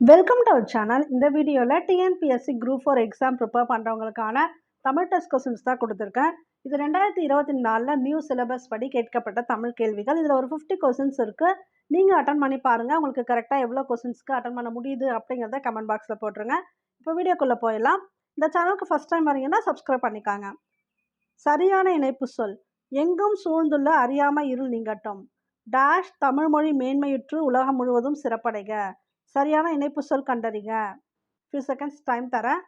Welcome to our channel இந்த வீடியோவில் TNPSC group four exam prepare பண்ணுறவங்களுக்கான Tamil test questions தான் கொடுத்துருக்கேன். இது ரெண்டாயிரத்தி இருபத்தி நாலில் நியூ சிலபஸ் படி கேட்கப்பட்ட தமிழ் கேள்விகள். இதில் ஒரு ஃபிஃப்டி கொஸ்டின்ஸ் இருக்குது நீங்கள் அட்டன் பண்ணி பாருங்கள் உங்களுக்கு கரெக்டாக எவ்வளோ கொஸ்டின்ஸ்க்கு அட்டன் பண்ண முடியுது அப்படிங்கிறத கமெண்ட் பாக்ஸில் போட்டுருங்க. இப்போ வீடியோக்குள்ளே போயிடலாம். இந்த சேனலுக்கு ஃபஸ்ட் டைம் வரீங்கன்னா சப்ஸ்கிரைப் பண்ணிக்காங்க. சரியான இணைப்பு சொல். எங்கும் சூழ்ந்துள்ள அறியாமை இருள் நீங்கட்டும். டேஷ் தமிழ்மொழி மேன்மையுற்று உலகம் முழுவதும் சிறப்படைக. சரியான இணைப்பு சொல் கண்டறிங்க ஃபியூ செகண்ட்ஸ் டைம் தரேன்.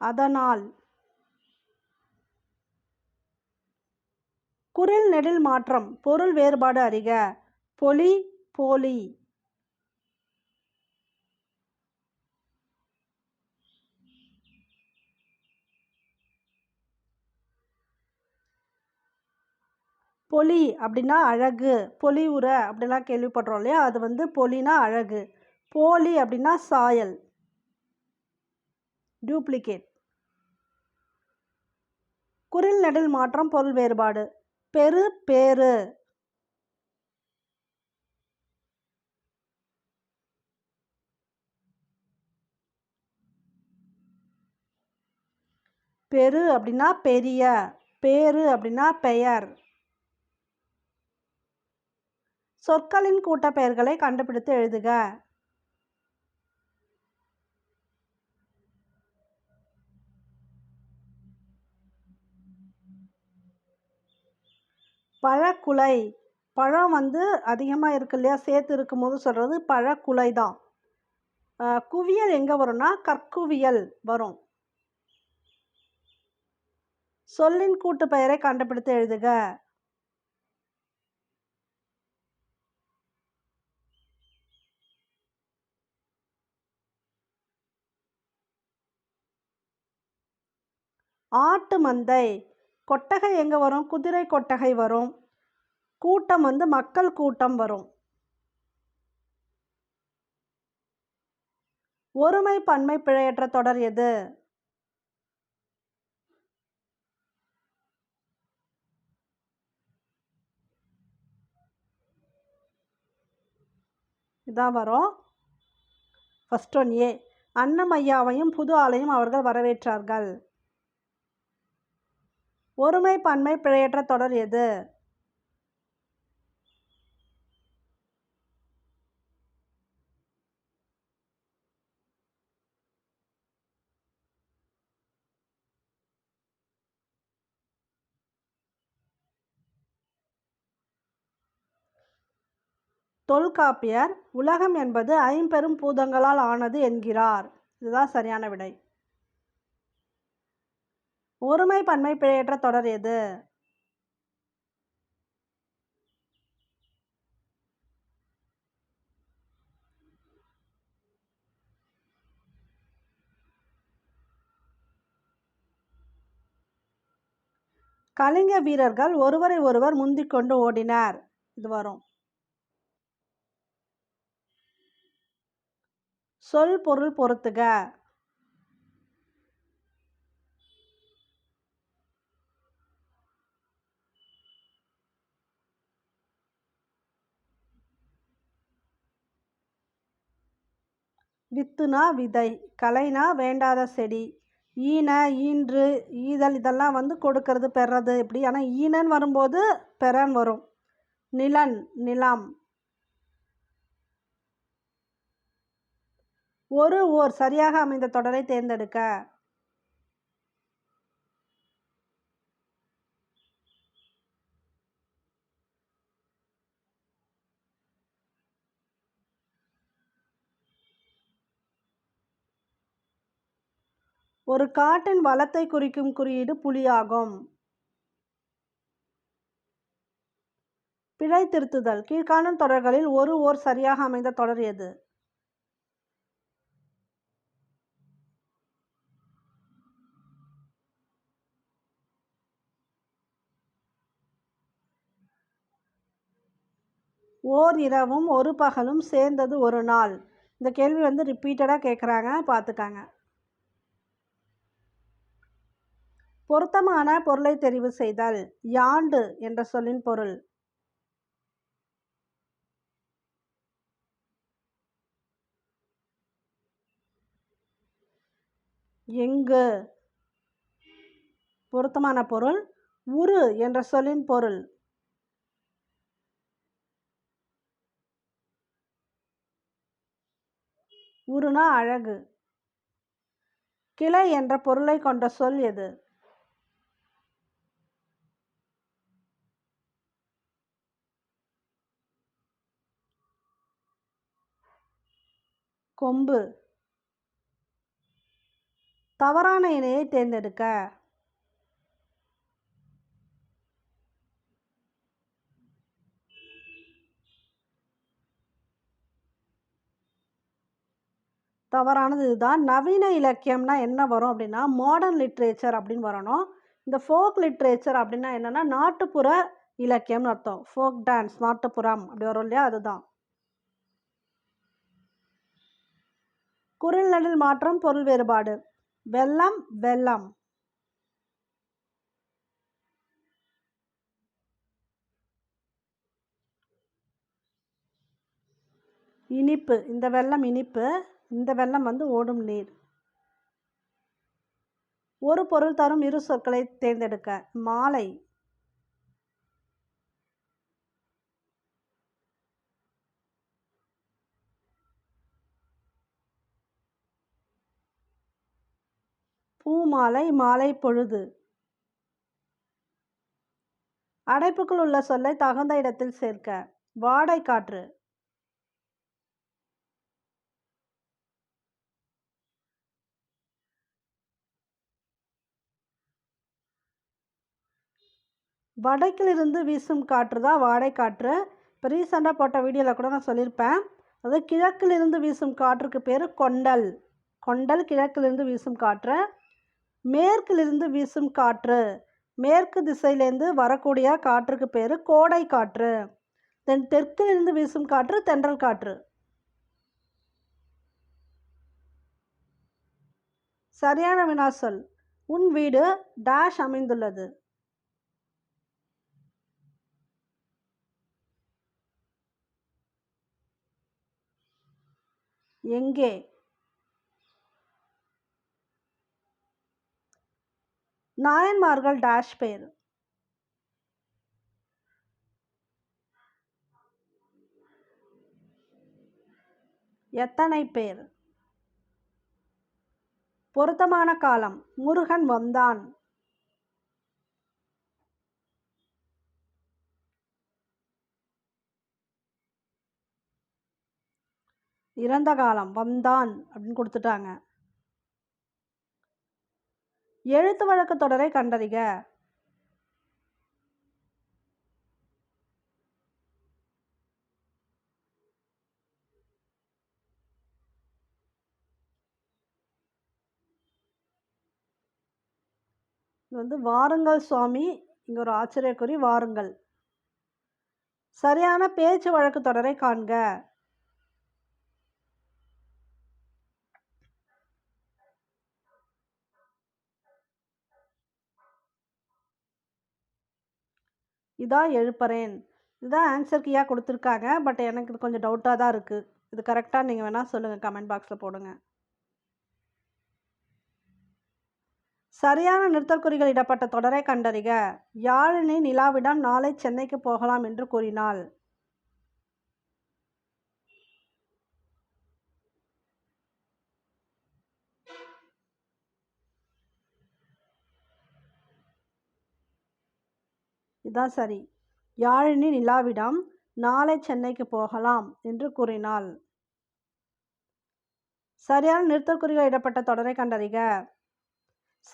அதனால் குரில் நெடில் மாற்றம் பொருள் வேறுபாடு அறிக. பொலி போலி. பொலி அப்படின்னா அழகு பொலிவுற அப்படிலாம் கேள்விப்படுறோம் இல்லையா? அது வந்து பொலினா அழகு. போலி அப்படின்னா சாயல். டூப்ளிகேட். குரில் நெடில் மாற்றம் பொருள் வேறுபாடு. பெரு பேரு. பெரு அப்படின்னா பெரிய பேரு அப்படின்னா பெயர். சொற்களின் கூட்டப்பெயர்களை கண்டுபிடித்து எழுதுக. பழக்குலை. பழம் வந்து அதிகமாக இருக்கு இல்லையா? சேர்த்து இருக்கும்போது சொல்கிறது பழக்குலை தான் குவியல் எங்கே வரும்னா கற்குவியல் வரும். சொல்லின் கூட்டு பெயரை கண்டுபிடித்து எழுதுக. ஆட்டு மந்தை. கொட்டகை எங்கே வரும்? குதிரை கொட்டகை வரும். கூட்டம் வந்து மக்கள் கூட்டம் வரும். ஒருமை பன்மை பிழையற்ற தொடர் எது? இதான் வரும். ஃபஸ்ட் ஒன் ஏ அன்னமையாவையும் புது ஆலையும் அவர்கள் வரவேற்றார்கள். ஒருமை பன்மை பிழையற்ற தொடர் எது? தொல்காப்பியர் உலகம் என்பது ஐம்பெரும் பூதங்களால் ஆனது என்கிறார். இதுதான் சரியான விடை. ஒருமை பன்மை பிழையற்ற தொடர் எது? கலிங்க வீரர்கள் ஒருவரை ஒருவர் முந்திக் கொண்டு ஓடினர். இது வரும். சொல் பொருள் பொறுத்துக வித்துனா விதை கலைனா வேண்டாத செடி ஈன ஈன்று ஈதல் இதெல்லாம் வந்து கொடுக்கறது பெறது. இப்படி ஆனால் ஈனன்னு வரும்போது பெறன் வரும். நிலன் நிலம். ஒரு ஓர் சரியாக அமைந்த தொடரை தேர்ந்தெடுக்க ஒரு காட்டின் வளத்தை குறிக்கும் குறியீடு புலியாகும். பிழை திருத்துதல். கீழ்காணும் தொடர்களில் ஒரு ஓர் சரியாக அமைந்த தொடர் எது? ஓர் இரவும் ஒரு பகலும் சேர்ந்தது ஒரு நாள். இந்த கேள்வி வந்து ரிப்பீட்டடாக கேட்குறாங்க பார்த்துக்காங்க. பொருத்தமான பொருளை தெரிவு செய்தல் யாண்டு என்ற சொல்லின் பொருள். எங்கு? பொருத்தமான பொருள் உரு என்ற சொல்லின் பொருள். உருனா அழகு. கிளை என்ற பொருளை கொண்ட சொல் எது? கொம்பு. தவறான இணையை தேர்ந்தெடுக்க. தவறானது இதுதான். நவீன இலக்கியம்னா என்ன வரும் அப்படின்னா மாடர்ன் லிட்ரேச்சர் அப்படின்னு வரணும். இந்த ஃபோக் லிட்ரேச்சர் அப்படின்னா என்னென்னா நாட்டுப்புற இலக்கியம்னு அர்த்தம். ஃபோக் டான்ஸ் நாட்டுப்புறம் அப்படி வரும் இல்லையா? அதுதான். குரல் நடில் மாற்றம் பொருள் வேறுபாடு. வெள்ளம் வெள்ளம். இனிப்பு. இந்த வெள்ளம் இனிப்பு. இந்த வெள்ளம் வந்து ஓடும் நீர். ஒரு பொருள் தரும் இரு சொற்களை தேர்ந்தெடுக்க. மாலை. பூமாலை மாலை பொழுது. அடைப்புக்குள் உள்ள சொல்லை தகுந்த இடத்தில் சேர்க்க. வாடை காற்று. வடக்கிலிருந்து வீசும் காற்று தான் வாடை காற்று. இப்போ ரீசெண்டாக போட்ட வீடியோவில் கூட நான் சொல்லியிருப்பேன். அது கிழக்கிலிருந்து வீசும் காற்றுக்கு பேர் கொண்டல். கொண்டல் கிழக்கிலிருந்து வீசும் காற்று. மேற்கிலிருந்து வீசும் காற்று. மேற்கு திசையிலேருந்து வரக்கூடிய காற்றுக்கு பேர் கோடை காற்று. தென் தெற்கிலிருந்து வீசும் காற்று தென்றல் காற்று. சரியான வினாசொல். உன் வீடு டேஷ் அமைந்துள்ளது. எங்கே? நாயன்மார்கள் டேஷ் பேர் எத்தனை பேர்? பொருத்தமான காலம். முருகன் வந்தான். இறந்த காலம். வந்தான் அப்படின்னு கொடுத்துட்டாங்க. எழுத்து வழக்கு தொடரை கண்டறிக. இது வந்து வாருங்கள் சுவாமி. இங்கே ஒரு ஆச்சரியக்குறி வாருங்கள். சரியான பேச்சு வழக்கு தொடரை காண்க. இதான் எழுப்புறேன். இதுதான் ஆன்சர் கீயாக கொடுத்துருக்காங்க. பட் எனக்கு இது கொஞ்சம் டவுட்டாக தான் இருக்குது இது கரெக்டாக நீங்கள் வேணால் சொல்லுங்கள் கமெண்ட் பாக்ஸில் போடுங்க. சரியான நிறுத்தற்குறிகள் இடப்பட்ட தொடரை கண்டறிக. யாழினி நிலாவிடம் நாளை சென்னைக்கு போகலாம் என்று கூறினாள். இதுதான் சரி. யாழினி நிலாவிடம் நாளை சென்னைக்கு போகலாம் என்று கூறினாள். சரியான நிறுத்தற்குறிகள் இடப்பட்ட தொடரை கண்டறிக.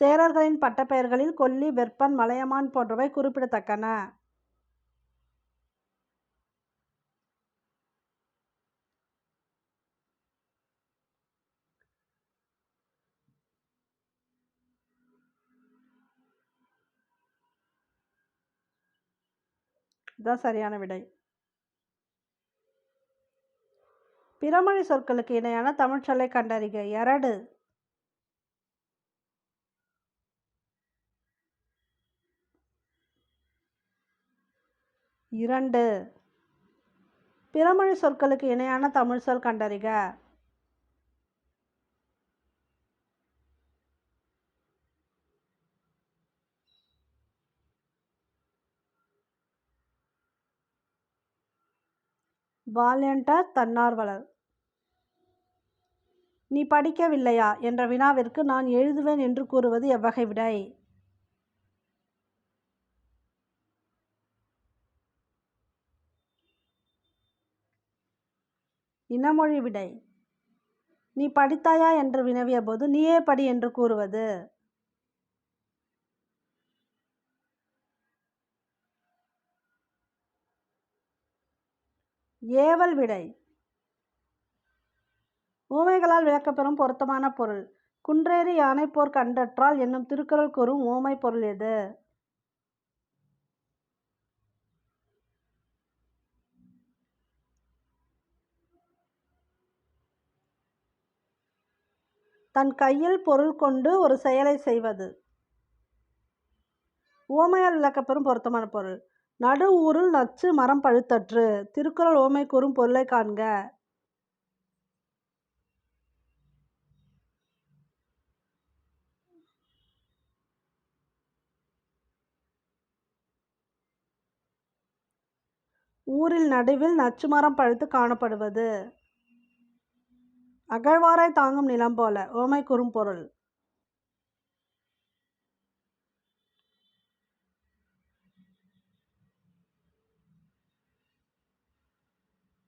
சேரர்களின் பட்டப்பெயர்களில் கொல்லி வெப்பன் மலையமான் போன்றவை குறிப்பிடத்தக்கன. இதுதான் சரியான விடை. பிறமொழி சொற்களுக்கு இணையான தமிழ்ச்சொல்லை கண்டறிக. எரடு இரண்டு. பிறமொழி சொற்களுக்கு இணையான தமிழ் சொல் கண்டறிக. வாலண்டியர் தன்னார்வலர். நீ படிக்கவில்லையா என்ற வினாவிற்கு நான் எழுதுவேன் என்று கூறுவது எவ்வகை விடை? இனமொழி விடை. நீ படித்தாயா என்று வினவிய போது நீயே படி என்று கூறுவது. ஏவல் விடை. ஊமைகளால் விளக்கப்பெறும் பொருத்தமான பொருள். குன்றேறி யானை போர் கண்டற்றால் என்னும் திருக்குறள் கூறும் ஊமை பொருள் எது? தன் கையில் பொருள் கொண்டு ஒரு செயலை செய்வது. ஓமையால் விளக்கப்பெறும் பொருத்தமான பொருள். நடு ஊரில் நச்சு மரம் பழுத்தற்று திருக்குறள் ஓமை கூறும் பொருளை காண்க. ஊரில் நடுவில் நச்சு மரம் பழுத்து காணப்படுவது. அகழ்வாராய் தாங்கும் நிலம் போல ஓமை கூறும் பொருள்.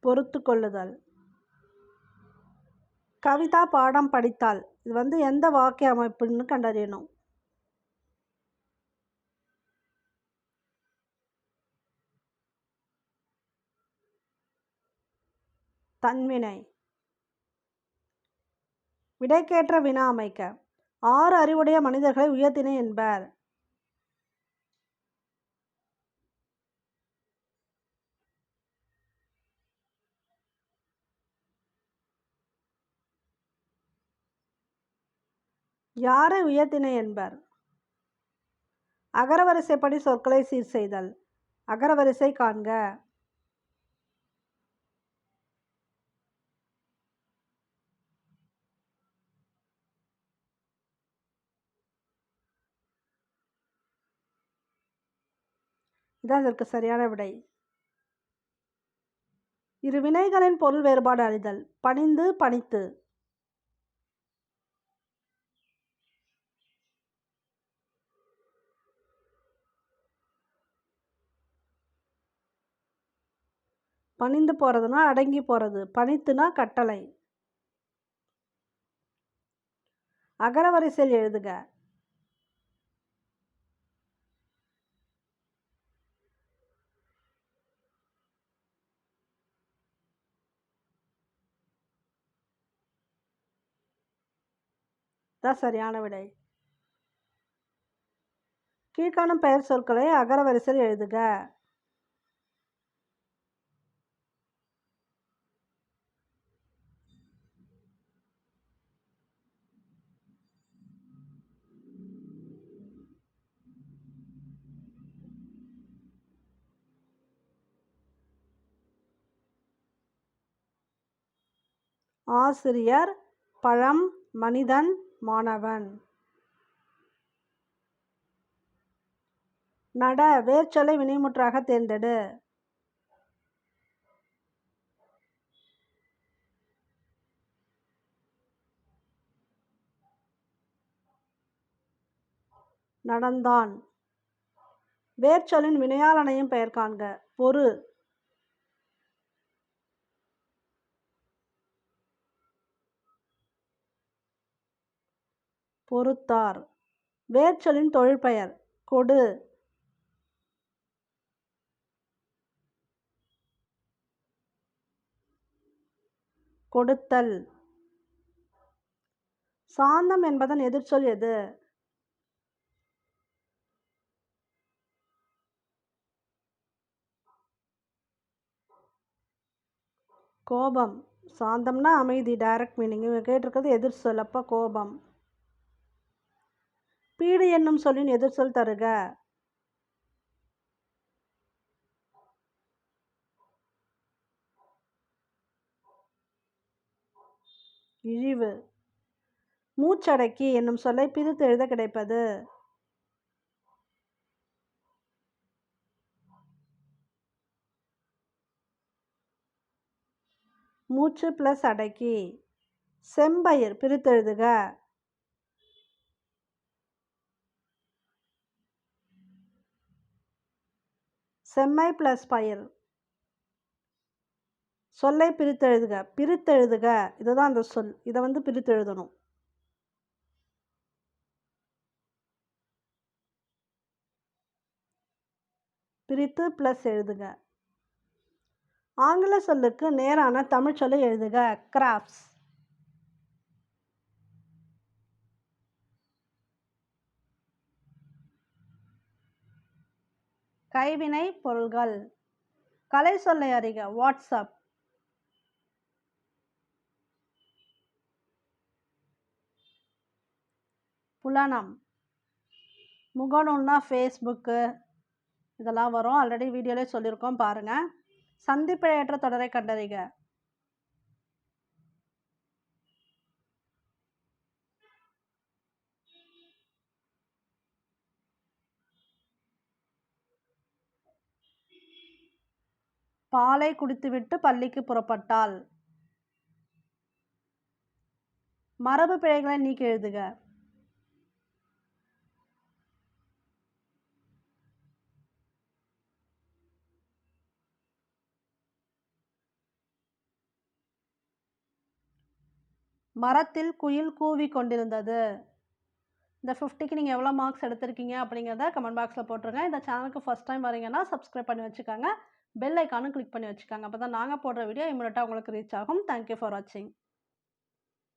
பொறுத்து கொள்ளுதல். கவிதா பாடம் படித்தால் இது வந்து எந்த வாக்கிய அமைப்புன்னு கண்டறியணும். தன்வினை. விடைக்கேற்ற வினா அமைக்க. ஆறு அறிவுடைய மனிதர்களை உயர்த்தினை என்பர். யாரை உயர்த்தினை என்பர்? அகரவரிசைப்படி சொற்களை சீர் செய்தல். அகரவரிசை காண்க. இதான் இதற்கு சரியான விடை. இரு வினைகளின் பொருள் வேறுபாடு அறிதல். பணிந்து பணித்து. பணிந்து போகிறதுனா அடங்கி போகிறது பணித்துனா கட்டளை. அகரவரிசையில் எழுதுக. தான் சரியான விடை. கீழ்காணும் பெயர் சொற்களை அகரவரிசையில் எழுதுக. ஆசிரியர் பழம் மனிதன் மாணவன். நட வேர்ச்சொலை வினைமுற்றாக தேர்ந்தெடு. நடந்தான். வேர்ச்சொலின் வினையாளனையும் பெயர் காண்க. பொறு. பொறுத்தார். வேர்ச்சொல்லின் தொழிற்பெயர் கொடு. கொடுத்தல். சாந்தம் என்பதன் எதிர்ச்சொல் எது? கோபம். சாந்தம்னா அமைதி டைரக்ட் மீனிங் இவங்க கேட்டிருக்கிறது எதிர் சொல்லப்போ கோபம். பீடு என்னும் சொல்லின் எதிர்ச்சொல் தருக. இழிவு. மூச்சடக்கி என்னும் சொல்லை பிரித்து எழுத கிடைப்பது. மூச்சு ப்ளஸ் அடக்கி. செம்பயிர் பிரித்தெழுதுக. செம்மை ப்ளஸ் பயிர். சொல்லை பிரித்தெழுதுக பிரித்தெழுதுக. இதுதான் அந்த சொல். இதை வந்து பிரித்தெழுதணும். பிரித்து ப்ளஸ் எழுதுக. ஆங்கில சொல்லுக்கு நேரான தமிழ் சொல்லை எழுதுக. கிராஃப்ட்ஸ் கைவினை பொருள்கள். கலை சொல்லை அறிக. வாட்ஸ்அப் புலனம். முகநூல்னா ஃபேஸ்புக்கு இதெல்லாம் வரும். ஆல்ரெடி வீடியோலே சொல்லியிருக்கோம். பாருங்கள் சந்திப்பிழையற்ற தொடரை கண்டறிக. பாலை குடித்துவிட்டு பள்ளிக்கு புறப்பட்டாள். மரபு பிழைகளை நீக்கி எழுதுக. மரத்தில் குயில் கூவி கொண்டிருந்தது. இந்த ஃபிஃப்டிக்கு நீங்கள் எவ்வளோ மார்க்ஸ் எடுத்திருக்கீங்க அப்படிங்கிறத கமெண்ட் பாக்ஸில் போட்டுருங்க. இந்த சேனலுக்கு ஃபஸ்ட் டைம் வரீங்கன்னா சப்ஸ்கிரைப் பண்ணி வச்சுக்கோங்க. பெல் ஐக்கானும் கிளிக் பண்ணி வச்சுக்காங்க. அப்போ தான் நாங்கள் போடுற வீடியோ இமீடியட்டாக உங்களுக்கு ரீச் ஆகும். தேங்க்யூ ஃபார் வாட்சிங்